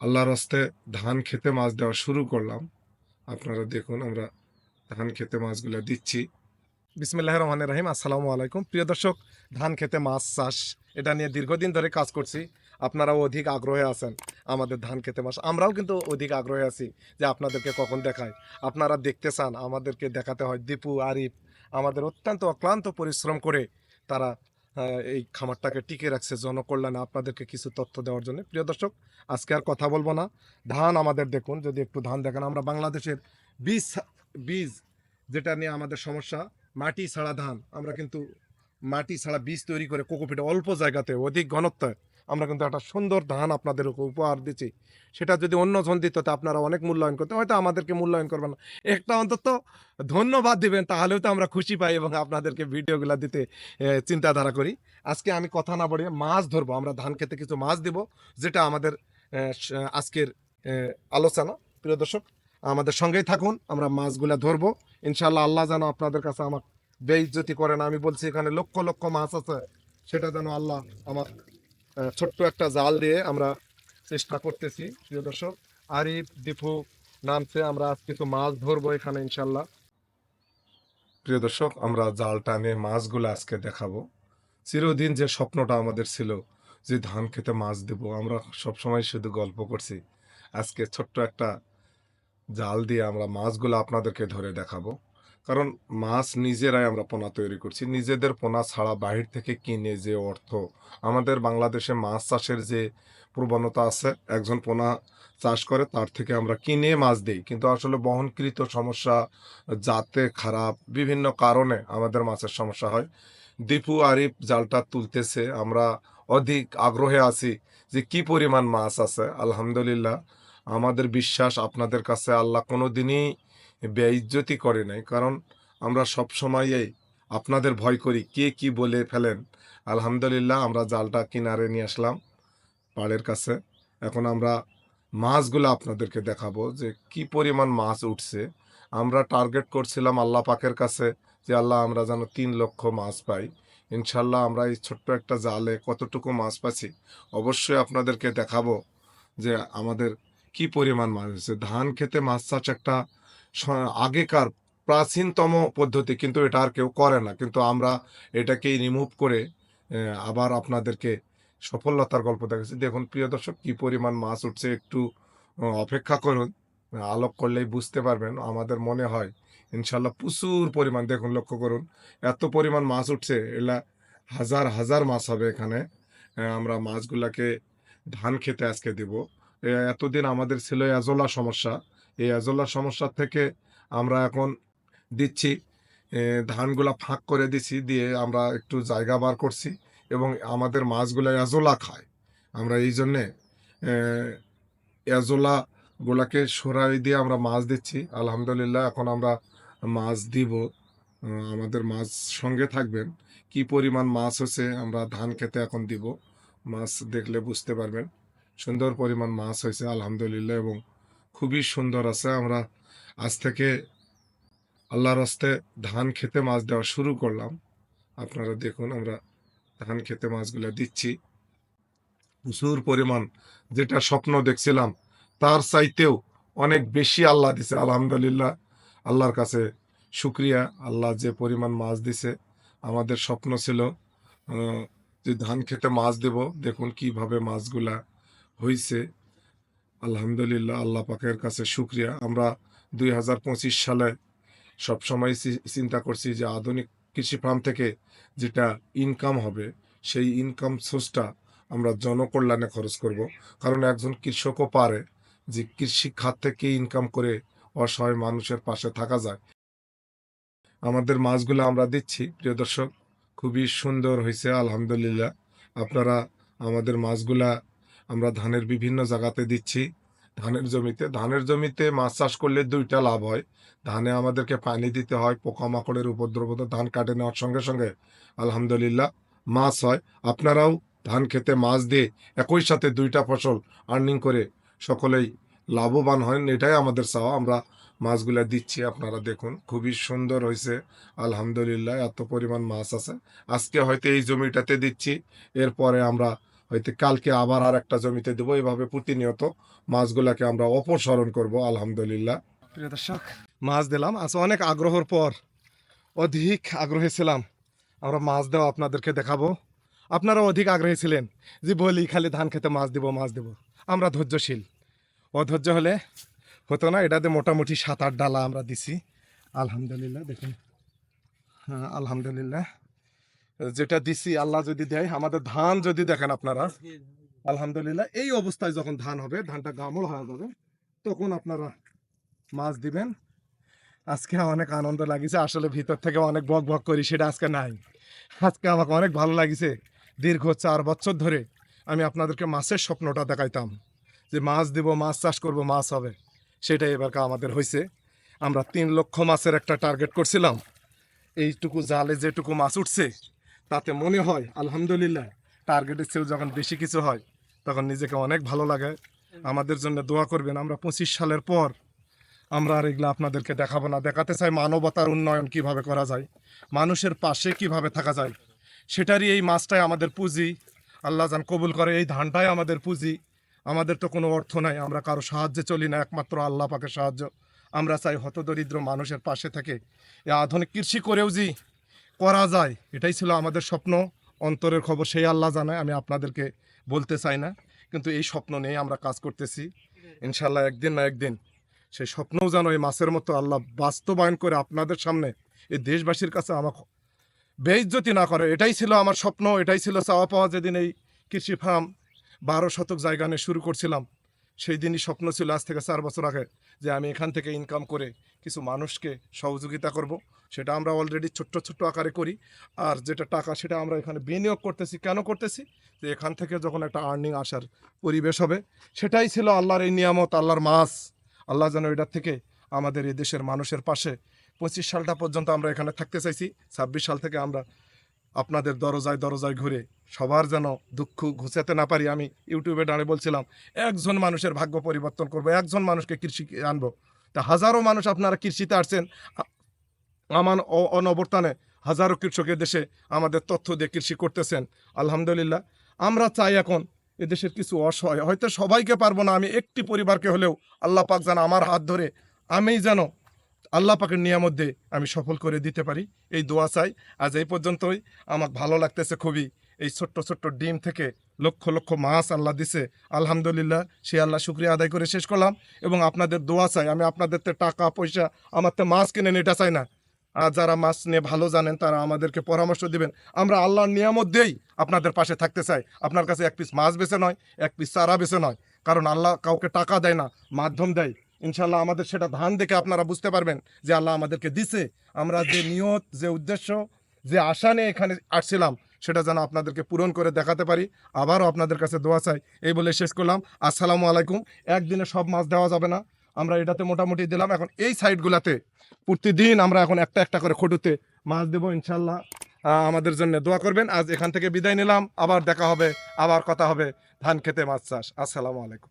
আল্লাহর হস্তে ধান খেতে মাছ দেওয়া শুরু করলাম। আপনারা দেখুন, আমরা ধান খেতে মাছগুলো দিচ্ছি। বিসমিল্লাহ রহমান রাহিম, আসসালামু আলাইকুম। প্রিয় দর্শক, ধান খেতে মাছ চাষ, এটা নিয়ে দীর্ঘদিন ধরে কাজ করছি। আপনারাও অধিক আগ্রহে আছেন আমাদের ধান খেতে মাছ। আমরাও কিন্তু অধিক আগ্রহে আছি যে আপনাদেরকে কখন দেখায় আপনারা দেখতে চান, আমাদেরকে দেখাতে হয় দীপু, আরিফ, আমাদের অত্যন্ত অক্লান্ত পরিশ্রম করে তারা এই খামারটাকে টিকে রাখছে জনকল্যাণে আপনাদেরকে কিছু তথ্য দেওয়ার জন্য। প্রিয় দর্শক, আজকে আর কথা বলব না। ধান আমাদের দেখুন, যদি একটু ধান দেখেন, আমরা বাংলাদেশের বীজ বীজ যেটা নিয়ে আমাদের সমস্যা, মাটি ছাড়া ধান, আমরা কিন্তু মাটি ছাড়া বীজ তৈরি করে কোকোপিটে অল্প জায়গাতে অধিক ঘনত্বে আমরা কিন্তু একটা সুন্দর ধান আপনাদের উপহার দিচ্ছি। সেটা যদি অন্য জন দিত আপনারা অনেক মূল্যায়ন করতে, হয়তো আমাদেরকে মূল্যায়ন করবেন না। একটা অন্তত ধন্যবাদ দিবেন, তাহলেও তো আমরা খুশি পাই এবং আপনাদেরকে ভিডিওগুলো দিতে চিন্তাধারা করি। আজকে আমি কথা না বলে মাছ ধরবো, আমরা ধান খেতে কিছু মাছ দিব, যেটা আমাদের আজকের আলোচনা। প্রিয় দর্শক, আমাদের সঙ্গেই থাকুন, আমরা মাছগুলা ধরবো। ইনশাল্লাহ আল্লাহ যেন আপনাদের কাছে আমার বেইজ্জতি করে না। আমি বলছি এখানে লক্ষ লক্ষ মাছ আছে, সেটা যেন আল্লাহ আমার ছোট্ট একটা জাল দিয়ে আমরা চেষ্টা করতেছি, প্রিয় দর্শক। আরিফ, দীপু নামছে, আমরা আজ কিছু মাছ ধরবো এখানে, ইনশাল্লাহ। প্রিয় দর্শক, আমরা জাল টানে মাছগুলো আজকে দেখাবো। চিরদিন যে স্বপ্নটা আমাদের ছিল যে ধান খেতে মাছ দেব, আমরা সবসময় শুধু গল্প করছি। আজকে ছোট্ট একটা জাল দিয়ে আমরা মাছগুলো আপনাদেরকে ধরে দেখাবো। কারণ মাছ নিজেরাই আমরা পোনা তৈরি করছি। নিজেদের পোনা ছাড়া বাহির থেকে কিনে যে অর্থ, আমাদের বাংলাদেশে মাছ চাষের যে প্রবণতা আছে, একজন পোনা চাষ করে তার থেকে আমরা কিনে মাছ দিই। কিন্তু আসলে বহনকৃত সমস্যা, জাতে খারাপ, বিভিন্ন কারণে আমাদের মাছের সমস্যা হয়। দীপু আরিফ জালটা তুলতেছে, আমরা অধিক আগ্রহে আছি যে কি পরিমাণ মাছ আছে, আলহামদুলিল্লাহ। আমাদের বিশ্বাস আপনাদের কাছে আল্লাহ কোনো দিনই বেইজ্জতি করে নাই। কারণ আমরা সব সময়ই আপনাদের ভয় করি, কে কি বলে ফেলেন। আলহামদুলিল্লাহ, আমরা জালটা কিনারে নিয়ে আসলাম পাড়ের কাছে। এখন আমরা মাছগুলো আপনাদেরকে দেখাবো যে কি পরিমাণ মাছ উঠছে। আমরা টার্গেট করছিলাম আল্লাহ পাকের কাছে যে আল্লাহ আমরা যেন তিন লক্ষ মাছ পাই। ইনশাল্লাহ আমরা এই ছোট্ট একটা জালে কতটুকু মাছ পাচ্ছি, অবশ্যই আপনাদেরকে দেখাবো যে আমাদের কি পরিমাণ মাছ হয়েছে। ধান খেতে মাছ চাষ একটা আগেকার প্রাচীনতম পদ্ধতি, কিন্তু এটা আর কেউ করে না। কিন্তু আমরা এটাকেই রিমুভ করে আবার আপনাদেরকে সফলতার গল্প দেখাচ্ছি। দেখুন, প্রিয় দর্শক, কি পরিমাণ মাছ উঠছে একটু অপেক্ষা করুন। আলোক করলেই বুঝতে পারবেন, আমাদের মনে হয় ইনশাল্লাহ প্রচুর পরিমাণ, দেখুন, লক্ষ্য করুন, এত পরিমাণ মাছ উঠছে। এলা হাজার হাজার মাছ হবে এখানে। আমরা মাছগুলাকে ধান খেতে আজকে দিব। এতদিন আমাদের ছিল অ্যাজোলা সমস্যা। এই অ্যাজোলা সমস্যা থেকে আমরা এখন দিচ্ছি ধানগুলা ফাঁক করে দিছি দিয়ে আমরা একটু জায়গা বার করছি এবং আমাদের মাছগুলো অ্যাজোলা খায়। আমরা এই জন্যে এ, অ্যাজোলা গুলাকে সরাই দিয়ে আমরা মাছ দিচ্ছি। আলহামদুলিল্লাহ এখন আমরা মাছ দিব আমাদের মাছ সঙ্গে থাকবেন। কি পরিমাণ মাছ হচ্ছে আমরা ধান খেতে এখন দিব মাছ দেখলে বুঝতে পারবেন। সুন্দর পরিমাণ মাছ হয়েছে আলহামদুলিল্লাহ এবং খুবই সুন্দর আছে। আমরা আজ থেকে আল্লাহর হস্তে ধান খেতে মাছ দেওয়া শুরু করলাম। আপনারা দেখুন, আমরা ধান খেতে মাছগুলো দিচ্ছি। প্রচুর পরিমাণ যেটা স্বপ্ন দেখছিলাম, তার চাইতেও অনেক বেশি আল্লাহ দিছে, আলহামদুলিল্লাহ। আল্লাহর কাছে শুক্রিয়া, আল্লাহ যে পরিমাণ মাছ দিছে, আমাদের স্বপ্ন ছিল যে ধান খেতে মাছ দেব। দেখুন কীভাবে মাছগুলা হয়েছে আলহামদুলিল্লাহ, আল্লাহ পাকের কাছে শুক্রিয়া। আমরা দুই হাজার পঁচিশ সালে সবসময় চিন্তা করছি যে আধুনিক কৃষি ফার্ম থেকে যেটা ইনকাম হবে, সেই ইনকাম সোর্সটা আমরা জনকল্যাণে খরচ করব। কারণ একজন কৃষকও পারে যে কৃষি খাত থেকে ইনকাম করে অসহায় মানুষের পাশে থাকা যায়। আমাদের মাছগুলো আমরা দিচ্ছি। প্রিয় দর্শক, খুবই সুন্দর হয়েছে, আলহামদুলিল্লাহ। আপনারা আমাদের মাছগুলা আমরা ধানের বিভিন্ন জায়গাতে দিচ্ছি। ধানের জমিতে ধানের জমিতে মাছ চাষ করলে দুইটা লাভ হয়। ধানে আমাদেরকে পানি দিতে হয়, পোকামাকড়ের উপদ্রব ধান কাটে নেওয়ার সঙ্গে সঙ্গে আলহামদুলিল্লাহ মাছ হয়। আপনারাও ধান খেতে মাছ দিয়ে একই সাথে দুইটা ফসল আর্নিং করে সকলেই লাভবান হন, এটাই আমাদের চাওয়া। আমরা মাছগুলা দিচ্ছি, আপনারা দেখুন, খুবই সুন্দর হয়েছে আলহামদুলিল্লাহ, এত পরিমাণ মাছ আছে। আজকে হয়তো এই জমিটাতে দিচ্ছি, এরপরে আমরা হয়তো কালকে আবার আর একটা জমিতে দেবো এভাবে প্রতিনিয়ত মাছগুলাকে আমরা অপসরণ করব আলহামদুলিল্লাহ। প্রিয় দর্শক মাছ দিলাম। আজ অনেক আগ্রহের পর অধিক আগ্রহী ছিলাম। আমরা মাছ দেওয়া আপনাদেরকে দেখাবো। আপনারা অধিক আগ্রহী ছিলেন যে বলি খালি ধান খেতে মাছ দিব মাছ দেব। আমরা ধৈর্যশীল। অধৈর্য হলে হতো না এটাতে মোটামুটি সাত আট ডালা আমরা দিছি। আলহামদুলিল্লাহ দেখুন। হ্যাঁ আলহামদুলিল্লাহ। যেটা দিছি আল্লাহ যদি দেয়, আমাদের ধান যদি দেখেন আপনারা, আলহামদুলিল্লাহ, এই অবস্থায় যখন ধান হবে, ধানটা গামল হয়ে যাবে, তখন আপনারা মাছ দিবেন। আজকে অনেক আনন্দ লাগিছে, আসলে ভিতর থেকে অনেক বক বক করি, সেটা আজকে নাই। আজকে আমাকে অনেক ভালো লাগিছে। দীর্ঘ চার বছর ধরে আমি আপনাদেরকে মাছের স্বপ্নটা দেখাইতাম, যে মাছ দিব, মাছ চাষ করব, মাছ হবে। সেটাই এবার আমাদের হয়েছে আমরা তিন লক্ষ মাছের একটা টার্গেট করছিলাম। এইটুকু জালে যেটুকু মাছ উঠছে তাতে মনে হয়, আলহামদুলিল্লাহ টার্গেটের চেয়েও যখন বেশি কিছু হয়, তখন নিজেকে অনেক ভালো লাগে। আমাদের জন্য দোয়া করবেন, আমরা পঁচিশ সালের পর আমরা আর এগুলো আপনাদেরকে দেখাবো না। দেখাতে চাই মানবতার উন্নয়ন কীভাবে করা যায়, মানুষের পাশে কীভাবে থাকা যায়। সেটারই এই মাছটাই আমাদের পুঁজি। আল্লাহ যান কবুল করে, এই ধানটাই আমাদের পুঁজি। আমাদের তো কোনো অর্থ নাই, আমরা কারও সাহায্যে চলি না, একমাত্র আল্লাহ পাকের সাহায্য। আমরা চাই হতদরিদ্র মানুষের পাশে থেকে, এই আধুনিক কৃষি করেও যে করা যায়, এটাই ছিল আমাদের স্বপ্ন। অন্তরের খবর সেই আল্লাহ জানায় আমি আপনাদেরকে বলতে চাই না। কিন্তু এই স্বপ্ন নিয়ে আমরা কাজ করতেছি। ইনশাল্লাহ একদিন না একদিন সেই স্বপ্নও যেন এই মাছের মতো আল্লাহ বাস্তবায়ন করে আপনাদের সামনে এই দেশবাসীর কাছে আমাকে বেইজ্জতি না করে। এটাই ছিল আমার স্বপ্ন, এটাই ছিল চাওয়া পাওয়া যেদিন এই কৃষি ফার্ম বারো শতক জায়গা নিয়ে শুরু করছিলাম। সেই দিনই স্বপ্ন ছিল আজ থেকে চার বছর আগে যে আমি এখান থেকে ইনকাম করে কিছু মানুষকে সহযোগিতা করব। সেটা আমরা অলরেডি ছোট্ট ছোট্ট আকারে করি। আর যেটা টাকা সেটা আমরা এখানে বিনিয়োগ করতেছি, কেন করতেছি? যে এখান থেকে যখন একটা আর্নিং আসার পরিবেশ হবে, সেটাই ছিল আল্লাহর এই নিয়ামত, আল্লাহর মাস। আল্লাহ যেন এটার থেকে আমাদের এই দেশের মানুষের পাশে পঁচিশ সালটা পর্যন্ত আমরা এখানে থাকতে চাইছি। ছাব্বিশ সাল থেকে আমরা আপনাদের দরজায় দরজায় ঘুরে সবার যেন দুঃখ ঘুচাতে না পারি, আমি ইউটিউবে দাঁড়িয়ে বলছিলাম, একজন মানুষের ভাগ্য পরিবর্তন করব, একজন মানুষকে কৃষি আনব। তা হাজারো মানুষ আপনারা কৃষিতে আসছেন আমার অনবর্তনে হাজারো কৃষকের দেশে আমাদের তথ্য দিয়ে কৃষি করতেছেন। আলহামদুলিল্লাহ, আমরা চাই এখন এদেশের কিছু অসহায়, হয়তো সবাইকে পারব না, আমি একটি পরিবারকে হলেও আল্লাহ পাক যেন আমার হাত ধরে আমি যেন আল্লাহ পাকের নিয়ামত দিয়ে আমি সফল করে দিতে পারি। এই দোয়া চাই। আজ এই পর্যন্তই। আমার ভালো লাগতেছে খুবই। এই ছোট্ট ছোট্ট ডিম থেকে লক্ষ লক্ষ মাছ আল্লাহ দিছে। আলহামদুলিল্লাহ, সে আল্লাহ শুক্রিয়া আদায় করে শেষ করলাম। এবং আপনাদের দোয়া চাই। আমি আপনাদের তো টাকা, পয়সা আমার তো মাছ কিনেন এটা চাই না। আর যারা মাছ নিয়ে ভালো জানেন, তারা আমাদেরকে পরামর্শ দিবেন। আমরা আল্লাহর নিয়ামত দিয়েই আপনাদের পাশে থাকতে চাই। আপনার কাছে এক পিস মাছ বেছে নয়, এক পিস চারা বেছে নয়। কারণ আল্লাহ কাউকে টাকা দেয় না, মাধ্যম দেয়। ইনশাল্লাহ আমাদের সেটা ধান দেখে আপনারা বুঝতে পারবেন যে আল্লাহ আমাদেরকে দিছে। আমরা যে নিয়ত, যে উদ্দেশ্য, যে আশা নিয়ে এখানে আসছিলাম, সেটা যেন আপনাদেরকে পূরণ করে দেখাতে পারি। আবারও আপনাদের কাছে দোয়া চাই। এই বলে শেষ করলাম। আসসালামু আলাইকুম। একদিনে সব মাছ দেওয়া যাবে না। আমরা এটাতে মোটামুটি দিলাম। এখন এই সাইডগুলাতে প্রতিদিন আমরা এখন একটা একটা করে খটুতে মাছ দেবো ইনশাল্লাহ আমাদের জন্য দোয়া করবেন। আজ এখান থেকে বিদায় নিলাম। আবার দেখা হবে। আবার কথা হবে। ধান খেতে মাছ চাষ। আসসালামু আলাইকুম।